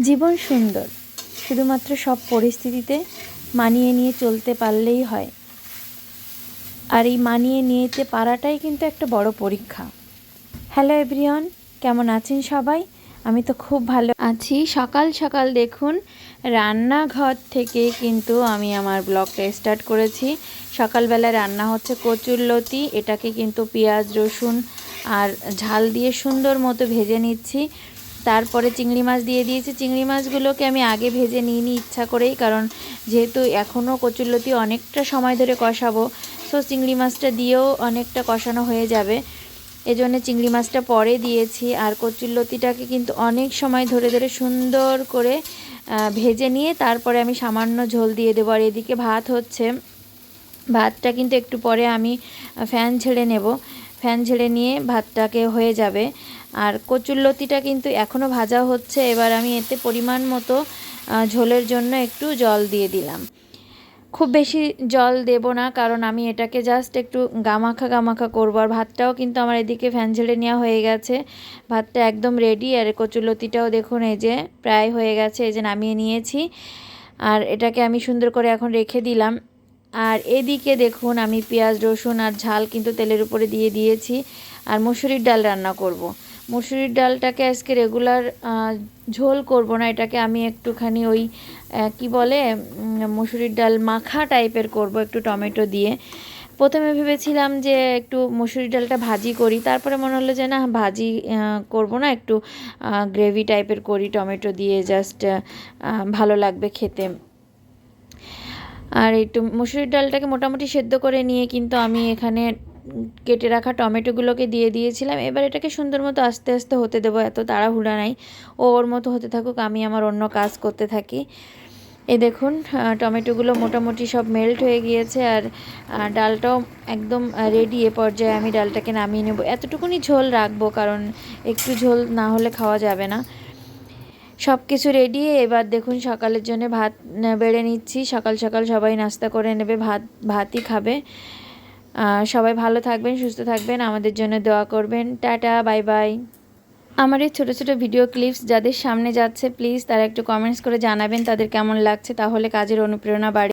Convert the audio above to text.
জীবন সুন্দর, শুধুমাত্র সব পরিস্থিতিতে মানিয়ে নিয়ে চলতে পারলেই হয়। আর এই মানিয়ে নিতে পারাটাই কিন্তু একটা বড় পরীক্ষা। হ্যালো এভরিওয়ান কেমন আছেন সবাই? আমি তো খুব ভালো আছি। সকাল সকাল দেখুন, রান্নাঘর থেকে কিন্তু আমি আমার ব্লগটা স্টার্ট করেছি। সকালবেলা রান্না হচ্ছে কচুরলতি এটাকে কিন্তু পেঁয়াজ, রসুন আর ঝাল দিয়ে সুন্দর মতো ভেজে নিচ্ছি। তারপরে চিংড়ি মাছ দিয়ে দিয়েছি। চিংড়ি মাছগুলোকে আমি আগে ভেজে নিয়ে নিই ইচ্ছা করেই, কারণ যেহেতু এখনও কচুরলতি অনেকটা সময় ধরে কষাবো সো চিংড়ি মাছটা দিয়েও অনেকটা কষানো হয়ে যাবে। এজন্য চিংড়ি মাছটা পরে দিয়েছি, আর কচুরলতিটাকে কিন্তু অনেক সময় ধরে ধরে সুন্দর করে ভেজে নিয়ে তারপরে আমি সামান্য ঝোল দিয়ে দেবো। আর এদিকে ভাত হচ্ছে, ভাতটা কিন্তু একটু পরে আমি ফ্যান ছেড়ে নেব। ফ্যান ঝেড়ে নিয়ে ভাতটাকে হয়ে যাবে। আর কচুরলতিটা কিন্তু এখনও ভাজা হচ্ছে। এবার আমি এতে পরিমাণ মতো ঝোলের জন্য একটু জল দিয়ে দিলাম। খুব বেশি জল দেব না, কারণ আমি এটাকে জাস্ট একটু গামাখা গামাখা করব। আর ভাতটাও কিন্তু আমার এদিকে ফ্যান ঝেড়ে নেওয়া হয়ে গেছে। ভাতটা একদম রেডি আর কচুলতিটাও দেখুন, এই যে প্রায় হয়ে গেছে। এই যে নামিয়ে নিয়েছি। আর এটাকে আমি সুন্দর করে এখন রেখে দিলাম। আর এদিকে দেখুন, আমি পেঁয়াজ, রসুন আর ঝাল কিন্তু তেলের উপরে দিয়ে দিয়েছি আর মুসুরির ডাল রান্না করব। মুসুরির ডালটাকে আজকে রেগুলার ঝোল করব না, এটাকে আমি একটুখানি ওই কি বলে মুসুরির ডাল মাখা টাইপের করব একটু টমেটো দিয়ে প্রথমে ভেবেছিলাম যে একটু মুসুরির ডালটা ভাজি করি, তারপরে মনে হলো যে না, ভাজি করব না, একটু গ্রেভি টাইপের করি, টমেটো দিয়ে জাস্ট ভালো লাগবে খেতে আর একটু মুসুরির ডালটাকে মোটামুটি সেদ্ধ করে নিয়ে কিন্তু আমি এখানে কেটে রাখা টমেটোগুলোকে দিয়ে দিয়েছিলাম। এবার এটাকে সুন্দর মতো আস্তে আস্তে হতে দেবো, এত তাড়াহুড়া নাই। ও ওর মতো হতে থাকুক, আমি আমার অন্য কাজ করতে থাকি। এই দেখুন টমেটোগুলো মোটামুটি সব মেল্ট হয়ে গিয়েছে আর ডালটাও একদম রেডি এ পর্যায়ে আমি ডালটাকে নামিয়ে নেব। এতটুকুনি ঝোল রাখব, কারণ একটু ঝোল না হলে খাওয়া যাবে না। সব কিছু রেডি এবার দেখুন সকালের জন্য ভাত বেড়ে নিচ্ছি। সকাল সকাল সবাই নাস্তা করে নেবে, ভাত, ভাতই খাবে। সবাই ভালো থাকবেন, সুস্থ থাকবেন, আমাদের জন্য দোয়া করবেন। Tata, bye bye. আমার এই ছোটো ছোটো ভিডিও ক্লিপস যাদের সামনে যাচ্ছে প্লিজ তারা একটু কমেন্টস করে জানাবেন, তাদের কেমন লাগছে, তাহলে কাজের অনুপ্রেরণা বাড়ে।